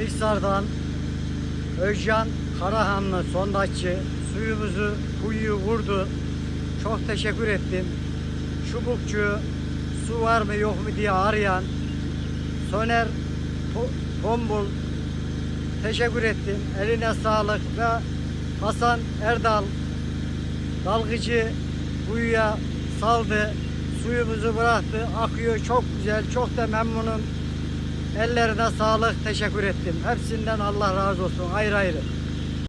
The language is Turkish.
Akhisar'dan Özcan Karahanlı sondakçı suyumuzu kuyuyu vurdu. Çok teşekkür ettim. Çubukçu su var mı yok mu diye arayan Soner To- Tombul teşekkür ettim. Eline sağlık ve Hasan Erdal dalgıcı kuyuya saldı. Suyumuzu bıraktı. Akıyor çok güzel. Çok da memnunum. Ellerine sağlık. Teşekkür ettim. Hepsinden Allah razı olsun. Ayrı ayrı.